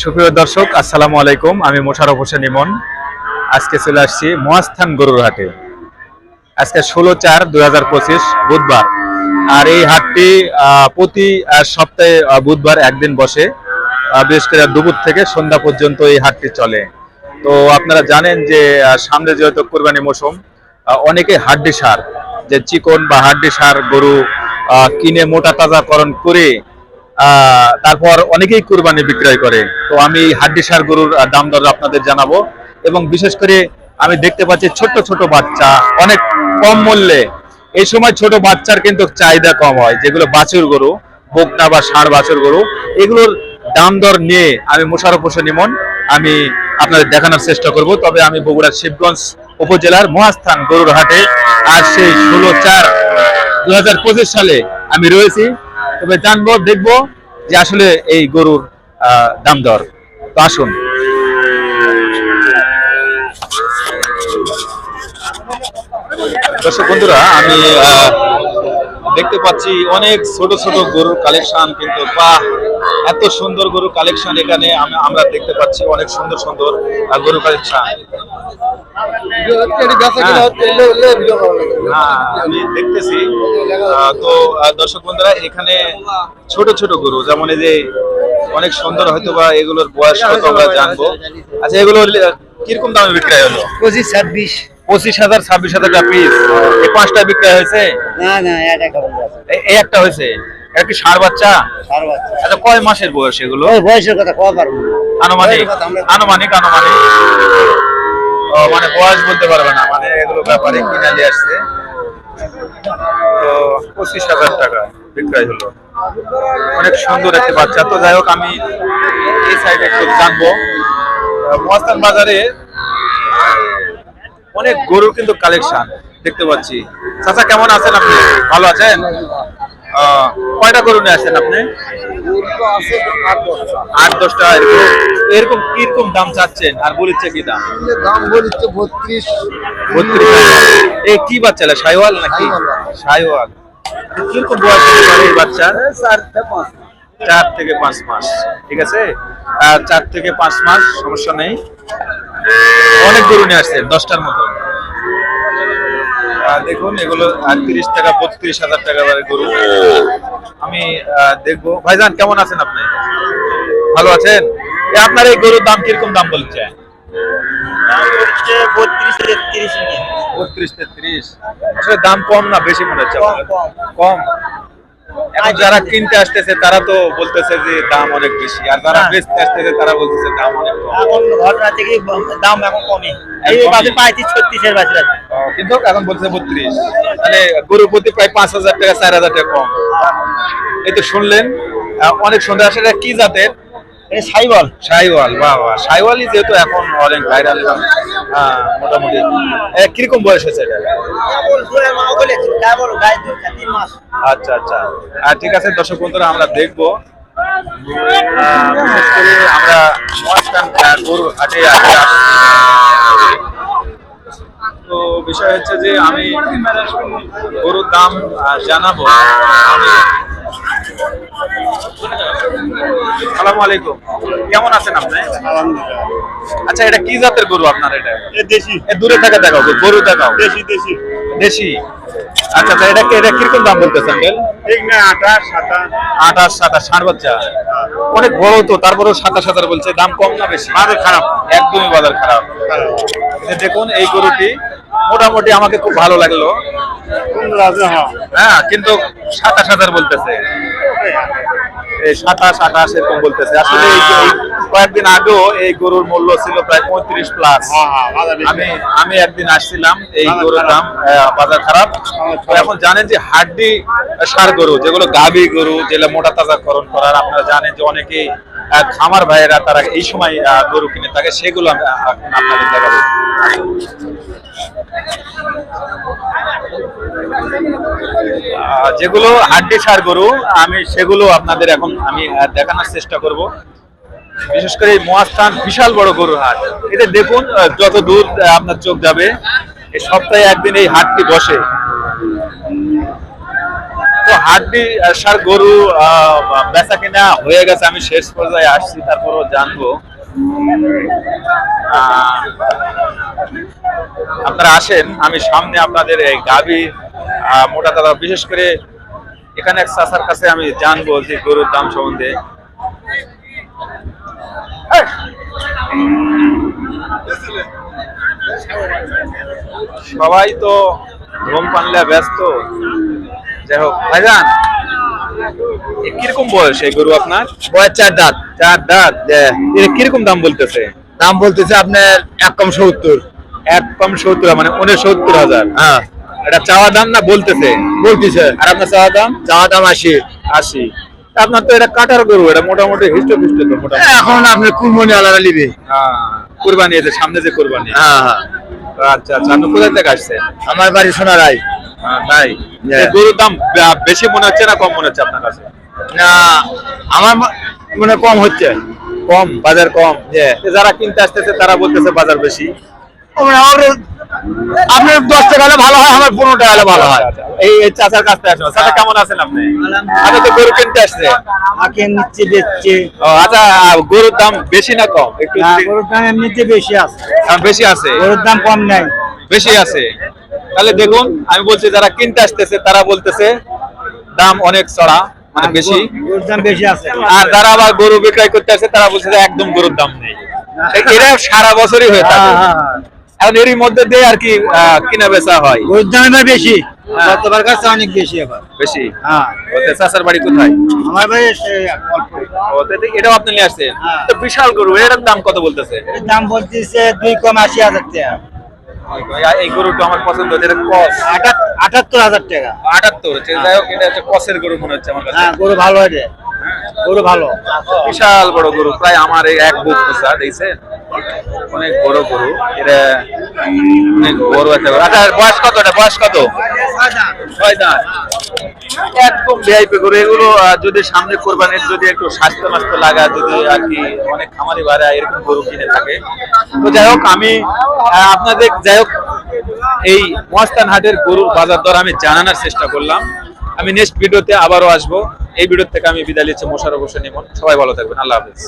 সুপ্রিয় দর্শক, আসসালামু আলাইকুম। আমি মোশারফ হোসেন ইমন। আজকে চলে আসছি মহাস্থান গরুর হাটে। আজকে ষোলো চার দুই বুধবার। আর এই হাটটি প্রতি সপ্তাহে বুধবার একদিন বসে। বিশেষ করে দুপুর থেকে সন্ধ্যা পর্যন্ত এই হাটটি চলে। তো আপনারা জানেন যে সামনে যেহেতু কোরবানি মৌসুম অনেকে হাড্ডি সার, যে চিকন বা হাড্ডি সার গরু কিনে মোটা তাজাকরণ করে তারপর অনেকেই কুরবানি বিক্রয় করে। তো আমি হাড্ডি সার গরুর দাম দর আপনাদের জানাব। এবং বিশেষ করে আমি দেখতে পাচ্ছি ছোট ছোট বাচ্চা, অনেক কম মূল্যে। এই সময় ছোট বাচ্চার কিন্তু চাহিদা কম হয়, যেগুলো বাছুর গরু, বকনা বা ষাঁড় বাছুর গরু। এগুলোর দাম দর নিয়ে আমি মোশারফ হোসেন ইমন, আমি আপনাদের দেখানোর চেষ্টা করব। তবে আমি বগুড়ার শিবগঞ্জ উপজেলার মহাস্থান গরুর হাটে আর সেই ষোলো চার দু সালে আমি রয়েছি। তবে জানব, দেখব যে আসলে এই গরুর দাম দর। তো আসুন। দর্শক বন্ধুরা আমি দেখতে পাচ্ছি অনেক ছোট ছোট গরুর কালেকশন কিন্তু বাহ, এত সুন্দর গরুর কালেকশন এখানে আমরা দেখতে পাচ্ছি অনেক সুন্দর সুন্দর গরুর কালেকশন হ্যাঁ। আমি দেখতেছি। তো দর্শক বন্ধুরা, এখানে ছোট ছোট গরু, যেমন এই যে অনেক সুন্দর হয়তো বা এগুলোর বয়স আমরা জানব। আচ্ছা এগুলো কীরকম দামে বিক্রয় হলো? ছাব্বিশ। পঁচিশ হাজার ছাব্বিশ হাজার টাকা পিস এই পাঁচটা বিক্রয় হয়েছে? না না এই একটা হয়েছে? এটা কি ষাঁড় বাচ্চা? সার বাচ্চা। আচ্ছা কয় মাসের বয়স এগুলো? বয়সের কথা কওয়া পারব আনুমানিক আনুমানিক আনুমানিক। মানে বয়স বলতে পারবে না মানে এগুলো ব্যাপারে কিনে আসছে। তো পঁচিশ হাজার টাকা বিক্রয় হলো। অনেক সুন্দর একটি বাচ্চা। তো যাই হোক আমি এই সাইডে একটু জানব। মহাস্থান বাজারে অনেক গরুর কিন্তু কালেকশন দেখতে পাচ্ছি। চাচা কেমন আছেন আপনি? ভালো আছেন? কয়টা গরু নিয়ে আসছেন আপনি? আট দশটা এরকম। এরকম কীরকম দাম চাচ্ছেন? আর বলিচ্ছে কি দাম? দাম বলিচ্ছে বত্রিশ। বত্রিশ এই কি বাচ্চা সাইওয়াল নাকি? সাইওয়াল। কীরকম বয়স পারে এই বাচ্চার চার থেকে পাঁচ মাস ঠিক আছে? চার থেকে পাঁচ মাস সমস্যা নেই। অনেক গরু নিয়ে আসছে দশটার মতো। দেখুন এগুলো তিরিশ টাকা বত্রিশ হাজার টাকা গরু। আমি দেখব। ভাইজান কেমন আছেন আপনি? ভালো আছেন? আপনার এই গরুর দাম কীরকম দাম বলছে? বত্রিশ তেত্রিশ। আসলে দাম কম না বেশি মনে হচ্ছে? কম। এখন যারা কিনতে আসতেছে তারা তো বলতেছে যে দাম অনেক বেশি। আর যারা হ্যাঁ। বেচতে আসতেছে তারা বলতেছে দাম অনেক কম। এখন ঘটনা থেকে দাম এখন কমই। এই ছত্রিশের কিন্তু এখন বলছে বত্রিশ। মানে প্রতি প্রায় পাঁচ হাজার টাকা চার হাজার টাকা কম। এই তো শুনলেন অনেক সুন্দর। আসলে কি জাতের? সাইওয়াল। বাহ বাহ। সাইওয়ালই যেহেতু এখন অনেক ভাইরাল মোটামুটি। এ, কীরকম বয়স হয়েছে এটা? আচ্ছা আচ্ছা। আর ঠিক আছে দর্শক বন্ধুরা আমরা দেখব। বিশেষ করে আমরা মহাস্থান গরুর হাটে তো বিষয় হচ্ছে যে আমি গরুর দাম জানাব। আমি সালামু আলাইকুম। কেমন আছেন আপনি? আচ্ছা এটা কি জাতের গরু আপনার এটা? দেশি। দূরে থেকে দেখাও গরু দেখাও। দেশি দেশি। দেশি? আচ্ছা আচ্ছা এটা এটা কীরকম দাম বলতেছেন ঠিক না আঠাশ সাতাশ। আঠাশ সাতাশ ষাট বাচ্চা। অনেক বড় তো তারপরেও সাতাশ হাজার বলছে দাম কম না বেশি? বাজার খারাপ। একদমই বাজার খারাপ। দেখুন এই গরুটি মোটামুটি আমাকে খুব ভালো লাগল। হ্যাঁ। কিন্তু সাতাশ হাজার বলতেছে। সাতাশ আঠাশ এরকম বলতেছে। আসলে কয়েকদিন আগেও এই গরুর মূল্য ছিল প্রায় পঁয়ত্রিশ প্লাস আমি আমি একদিন আসছিলাম এই গরুর দাম বাজার খারাপ। এখন জানেন যে হাড্ডি সার গরু যেগুলো গাভী গরু যেগুলো মোটা তাজা তাজাকরণ করার আপনারা জানেন যে অনেকেই খামার ভাইয়েরা তারা এই সময় গরু কিনে থাকে সেগুলো আমি আপনাদের দেখাবো। যেগুলো হাড্ডি সার গরু আমি সেগুলো আপনাদের এখন আমি দেখানোর চেষ্টা করব। বিশেষ করে এই মহাস্থান বিশাল বড় গরুর হাট। এটা দেখুন যত দূর আপনার চোখ যাবে এই সপ্তাহে একদিন এই হাটটি বসে। তো হাড্ডি সার গরু বেচা কিনা হয়ে গেছে আমি শেষ পর্যায়ে আসছি তারপরও জানব। আপনারা আসেন আমি সামনে আপনাদের এই আহ, মোটা দাদা বিশেষ করে এখানে এক চাচার কাছে আমি জানব যে গরুর দাম সম্বন্ধে। সবাই তো ঘুম পানলে ব্যস্ত। যাই হোক ভাইজান এ কীরকম বয়স এই গরু আপনার? বয়স চার দাঁত। চার দাঁত কীরকম দাম বলতেছে? দাম বলতেছে আপনার এক কম সত্তর। এক কম সত্তর মানে উনসত্তর হাজার। হ্যাঁ। এটা চাওয়া দাম না বলতেছে? বলতেছে। আর আপনার চাওয়া দাম? চাওয়া দাম আশি। আশি। আপনার তো এটা কাটার গরু এটা মোটামুটি হিষ্ট পিষ্ট তো মোটামুটি। এখন আপনার কুরবানি আলাদা নিবে। হ্যাঁ, কুরবানি আছে সামনে যে কুরবানি। হ্যাঁ হ্যাঁ। আচ্ছা আচ্ছা আপনি কোথায় থেকে আসছেন? আমার বাড়ি সোনারাই হ্যাঁ, তাই? গরুর দাম বেশি মনে হচ্ছে না কম মনে হচ্ছে আপনার কাছে? না আমার ম- মনে কম হচ্ছে। কম? বাজার কম যারা কিনতে আসতেছে তারা বলতেছে বাজার বেশি। আমার আপনার দশ টাকা হলে ভালো হয় আমার পনেরো টাকা হলে ভালো হয়। আচ্ছা, আচ্ছা। এই এই চাচার কাছ থেকে আসলো চাচা কেমন আছেন আপনি? আপনি তো গরু কিনতে আসছে। আমাকে নিচ্ছে বেচছে। ও, আচ্ছা গরুর দাম বেশি না কম? একটু গরুর দাম এমনিতে বেশি আছে। বেশি আছে? গরুর দাম কম নাই। বেশি আছে। তাহলে দেখুন আমি বলছি যারা কিনতে আসতেছে তারা বলতেছে দাম অনেক চড়া মানে বেশি। গরুর দাম বেশি আছে। আর যারা আবার গরু বিক্রয় করতে আসছে তারা বলছে একদম গরুর দাম নেই। এরা সারা বছরই হয়ে থাকে। হ্যাঁ, হ্যাঁ, হ্যাঁ। এখন এরই মধ্যে দিয়ে আর কি কিনা বেচা হয়। গরুর দাম বেশি। হ্যাঁ। গতবার কাছে অনেক বেশি এবার বেশি? হ্যাঁ। ওতে চাচার বাড়ি কোথায়? আমার বাড়ি ওতে এটাও আপনি নিয়ে আসছেন? হ্যাঁ। তো বিশাল গরু এটার দাম কত বলতেছে? দাম বলতেছে দুই কম আশি হাজার টাকা। এই গরুটা আমার পছন্দ যেটা কস। আটাত্তর হাজার টাকা। আটাত্তর হচ্ছে যাই হোক এটা হচ্ছে কসের গরু মনে হচ্ছে আমার কাছে। হ্যাঁ গরু ভালো আছে গরু ভালো। বিশাল বড় গরু প্রায় আমার এই এক বুক পোষা দেখছেন? অনেক বড় গরু। অনেক বড় একটা আচ্ছা বয়স কত এটা? বয়স কত? একদম ভিআইপি গরু। এগুলো যদি সামনে কোরবানির যদি একটু স্বাস্থ্য মাস্ত লাগা, যদি আর কি অনেক খামারি ভাড়া এরকম গরু কিনে থাকে। তো যাই হোক, আমি আপনাদের যাই হোক, এই মহাস্থান হাটের গরুর বাজার দর আমি জানানোর চেষ্টা করলাম। আমি নেক্সট ভিডিওতে আবারও আসব। এই ভিডিও থেকে আমি বিদায় নিচ্ছি মোশারফ হোসেন ইমন। সবাই ভালো থাকবেন। আল্লাহ হাফিজ।